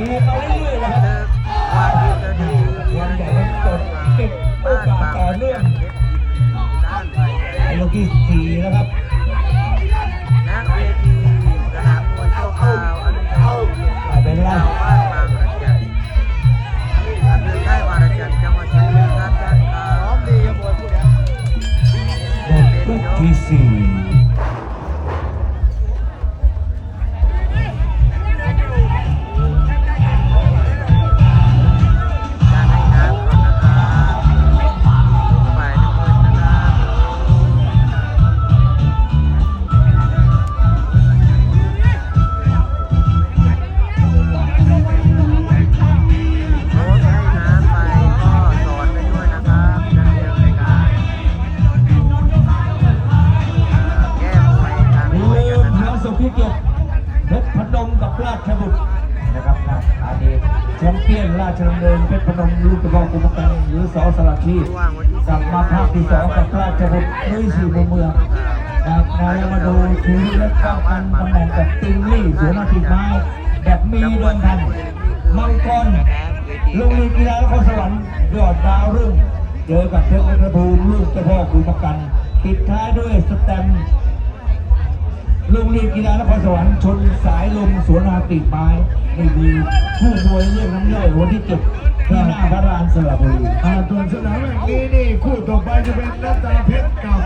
มีมาเรื่อยๆนะครับวันที่วันใหญ่ตดเก็บโอกาสต่อเนื่องยกที่สี่นะครับนักเวทีสนามคนเข้าอันดัยภูมิครับอมดีรับมวกที่สี่ ชบุตรนะครับนะอาดีแชมเปี้ยนราชดำเนินเพชรพนมลูกกระบอกกุมกันหรือสอสลัดที่กลับมาภาคที่สองกับราชบุตรลุยสี่มุมเมืองนะครับมาดูทีมและป้องกันตำแหน่งกับติงลี่สวนอาทิตย์ไม้แบบมีดิมพันมังกรโรงเรีกีฬานครสวรรค์ยอดดาวรุ่งเจอกับเพชรอุณหภูมิลูกเจ้าพ่อคุณประกันปิดท้ายด้วยสแตม โรงเรียนกีฬานครสวรรค์ชนสายลมสวนอาติไม้นี่คือผู้มวยเรื่องน้ำย่อยวันที่เจ็ดที่หน้าพระรานสระบุรีอ่าตัวนสนามแห่งนี้นี่คู่ต่อไปจะเป็นนัตตาเพชรกับ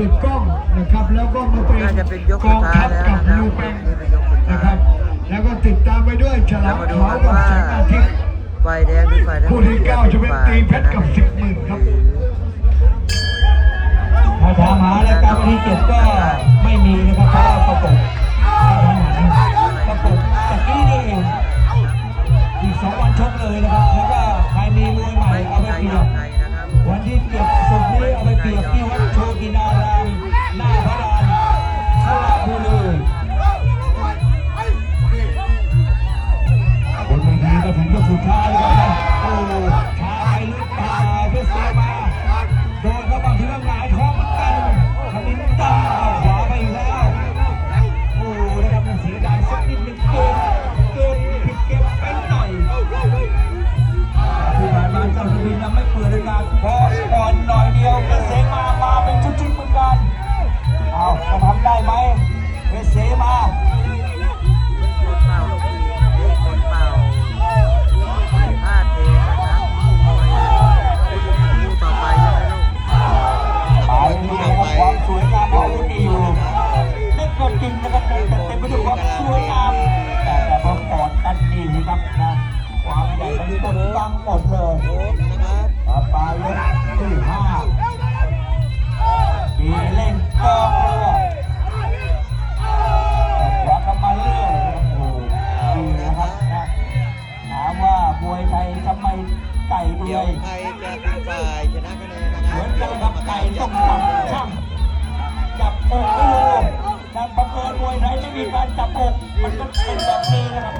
กิดกล้องนะครับ แล้วก็มาเป็นน่าจะเป็นยกกสุอดงท้ายทัพแล้วกับนะครับลูแปงนี่เป็นยกสุดนะคท้ารัยบแล้วก็ติดตามไปด้วยฉลาแล้วมมาดูขาวกันกับว่าแสงอาทิตย์ฝ่ายแดงหรือฝ่ายน้ำคู่เงินที่เก้าจะเป็นตีเพชรกับสิบหมื่นครับถ้าถามหารายการวันที่เจ็ดก็ เปิดรายการพอก่อนหน่อยเดียวเกษมามาเป็นชุดๆเหมือนกันเอาจะทำได้ไหมเกษมาคนเป่าลูกทีคนเป่าพลาดเองนะครับคู่ต่อไปใช่ไหมลูกไปนี่นะครับความสวยงามของลูกอีอยู่เล่นก็จริงนะครับแต่เต็มไปด้วยความสวยงามแต่พอกอดกันนี่นะครับนะความใหญ่มันกดบังหมดเลย ดี๋ยวใครจะเป็นฝ่ายชนะคะแนนนะครับเหมือนกันครับไก่ต้องจับช่างจับอกไม่รู้แต่บังเอิญมวยไทยไม่มีการจับอกมันก็เป็นแบบนี้นะครับ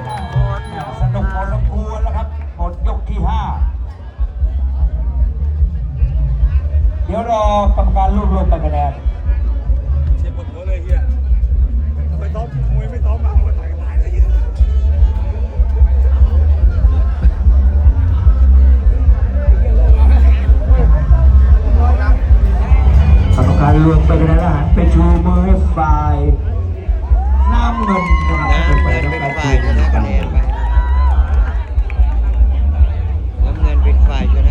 สนุกพอสมควรแล้วครับหมดยกที่ห้าเดี๋ยวรอกรรมการรวบรวมกัน ชูมือฝ่ายน้ำเงินน้ำเงิป็นฝ่ายชนะคะแนนน้ำเงินเป็นฝ่ายชนะ